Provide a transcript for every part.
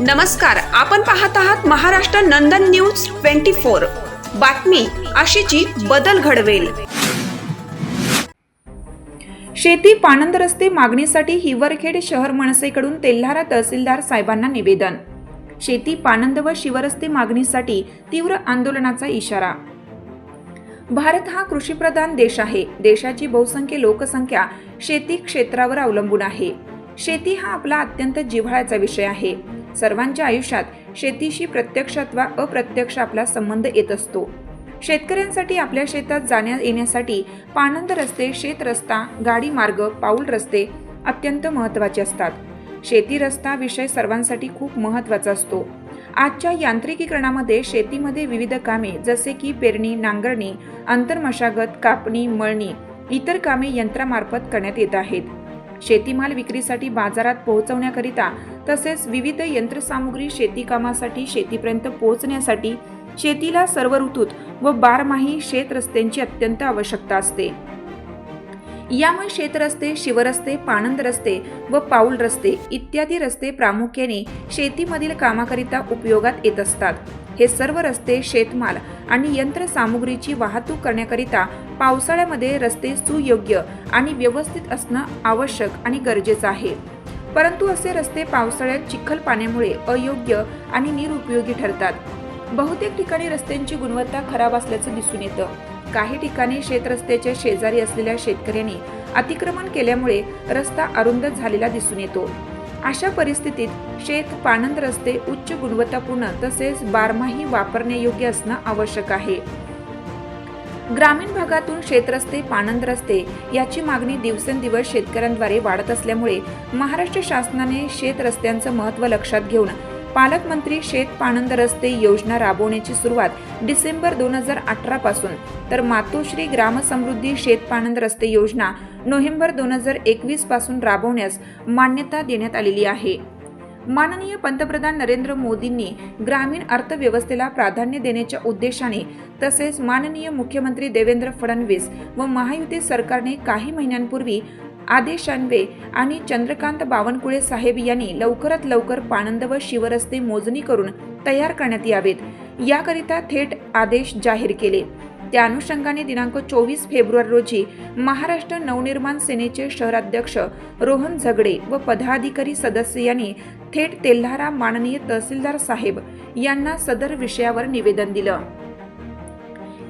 नमस्कार आपण पाहत आहात Maharashtra Nandan news twenty four. बातमी अशीची बदल घडवेल. शेती पाणंद रस्ते मागणीसाठी हिवरखेड शहर मनसेकडून तेल्हारा तहसीलदार साहेबांना निवेदन. शेती पाणंद व शिवरस्ते मागणीसाठी तीव्र आंदोलनाचा इशारा. भारत हा कृषीप्रधान देश आहे. देशाची बहुसंख्य लोकसंख्या शेती क्षेत्रावर अवलंबून आहे. शेती हा आपला अत्यंत जिव्हाळ्याचा विषय आहे. सर्वांच्या आयुष्यात शेतीशी प्रत्यक्ष अथवा अप्रत्यक्ष आपला संबंध येत असतो. शेतकऱ्यांसाठी आपल्या शेतात जाण्या येण्यासाठी पाणंद रस्ते शेत रस्ता गाडी मार्ग पाऊल रस्ते अत्यंत महत्त्वाचे असतात. शेती रस्ता विषय सर्वांसाठी खूप महत्त्वाचा असतो. आजच्या यांत्रिकीकरणामध्ये शेतीमध्ये विविध कामे जसे की पेरणी नांगरणी आंतरमशागत कापणी मळणी इतर कामे यंत्रामार्फत करण्यात येत आहेत. शेतीमाल विक्रीसाठी बाजारात पोहोचवण्याकरिता तसेच विविध यंत्रसामुग्री शेतीकामासाठी शेतीपर्यंत पोहोचण्यासाठी शेतीला सर्व ऋतूत व बारमाही शेतरस्त्यांची अत्यंत आवश्यकता असते. यामुळे शेतरस्ते शिवरस्ते पाणंद रस्ते व पाऊल रस्ते इत्यादी रस्ते प्रामुख्याने शेतीमधील कामाकरिता उपयोगात येत असतात. हे सर्व रस्ते शेतमाल आणि यंत्रसामुग्रीची वाहतूक करण्याकरिता पावसाळ्यामध्ये रस्ते सुयोग्य आणि व्यवस्थित असणं आवश्यक आणि गरजेचं आहे. परंतु असे रस्ते पावसाळ्यात चिखल पाण्यामुळे अयोग्य आणि निरुपयोगी ठरतात. बहुतेक ठिकाणी रस्त्यांची गुणवत्ता खराब असल्याचं दिसून येतं. काही ठिकाणी शेतरस्त्याच्या शेजारी असलेल्या शेतकऱ्यांनी अतिक्रमण केल्यामुळे रस्ता अरुंद झालेला दिसून येतो. अशा परिस्थितीत शेत पाणंद रस्ते उच्च गुणवत्तापूर्ण तसेच बारमाही वापरण्यायोग्य असणं आवश्यक आहे. ग्रामीण भागातून शेतरस्ते पाणंद रस्ते याची मागणी दिवसेंदिवस शेतकऱ्यांद्वारे वाढत असल्यामुळे महाराष्ट्र शासनाने शेत रस्त्यांचं महत्त्व लक्षात घेऊन पालकमंत्री शेत पाणंद रस्ते योजना राबवण्याची सुरुवात डिसेंबर दोन हजार अठरा पासून तर मातोश्री ग्रामसमृद्धी शेत पाणंद रस्ते योजना नोव्हेंबर दोन हजार एकवीसपासून राबवण्यास मान्यता देण्यात आलेली आहे. माननीय पंतप्रधान नरेंद्र मोदींनी ग्रामीण अर्थव्यवस्थेला प्राधान्य देण्याच्या उद्देशाने तसेच माननीय मुख्यमंत्री देवेंद्र फडणवीस व महायुती सरकारने काही महिन्यांपूर्वी आदेशान्वे आणि चंद्रकांत बावनकुळे साहेब यांनी लवकरात लवकर पाणंद व शिवरस्ते मोजणी करून तयार करण्यात यावेत. याकरिता थेट आदेश जाहीर केले. त्या अनुषंगाने दिनांक चोवीस फेब्रुवारी रोजी महाराष्ट्र नवनिर्माण सेनेचे शहराध्यक्ष रोहन झगडे व पदाधिकारी सदस्य यांनी थेट तेल्हारा माननीय तहसीलदार साहेब यांना सदर विषयावर निवेदन दिलं.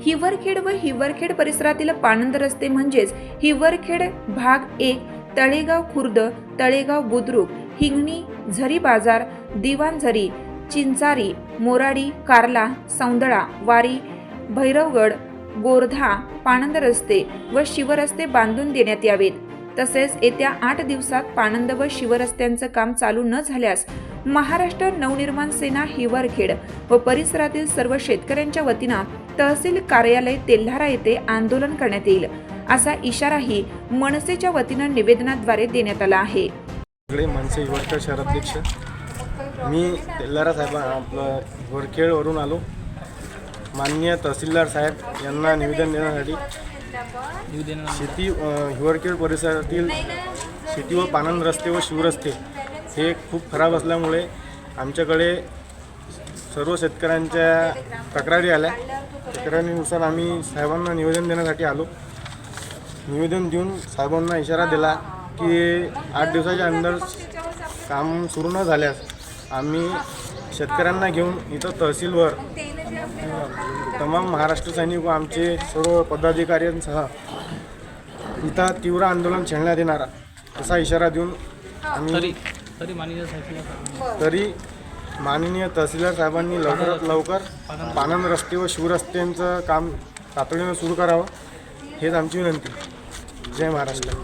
हिवरखेड व हिवरखेड परिसरातील पाणंद रस्ते म्हणजेच हिवरखेड भाग एक तळेगाव खुर्द तळेगाव बुद्रुक हिंगणी झरी बाजार दिवाणझरी चिंचारी मोराडी कार्ला सौंदळा वारी भैरवगड गोरधा पाणंद रस्ते व शिवरस्ते बांधून देण्यात यावेत. तसेच येत्या आठ दिवसात पाणंद व शिवरस्त्यांचं काम चालू न झाल्यास महाराष्ट्र नवनिर्माण सेना हिवरखेड व परिसरातील सर्व शेतकऱ्यांच्या वतीनं तहसील कार्यालय तेल्हारा येथे आंदोलन करण्यात येईल असा इशाराही मनसेच्या वतीनं निवेदनाद्वारे देण्यात आला आहे. सगळे मनसे युवकर शहराध्यक्ष मी तेल्हारा साहेब आपलं वरखेडवरून आलो. माननीय तहसीलदार साहेब यांना निवेदन देण्यासाठी शेती हिवरखेड परिसरातील शेती व पानंद रस्ते व शिवरस्ते हे खूप खराब असल्यामुळे आमच्याकडे सर्व शेतकऱ्यांच्या तक्रारी आल्या. तक्रारीनुसार आम्ही साहेबांना निवेदन देण्यासाठी आलो. निवेदन देऊन साहेबांना इशारा दिला की आठ दिवसाच्या अंदर काम सुरू न झाल्यास आम्ही शेतकऱ्यांना घेऊन इथं तहसीलवर तमाम महाराष्ट्र सैनिक व आमचे सर्व पदाधिकाऱ्यांसह इथं तीव्र आंदोलन छेडण्यात येणार असा इशारा देऊन आम्ही तरी माननीय साहेब तरी माननीय तहसीलदार साहेबांनी लवकरात लवकर पानंद रस्ते व शिवरस्त्यांचं काम तातडीनं सुरू करावं हेच आमची विनंती. जय Maharashtra.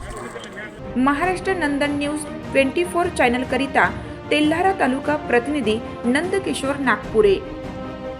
Maharashtra Nandan news twenty four चॅनलकरिता Telhara तालुका प्रतिनिधी नंदकिशोर नागपुरे.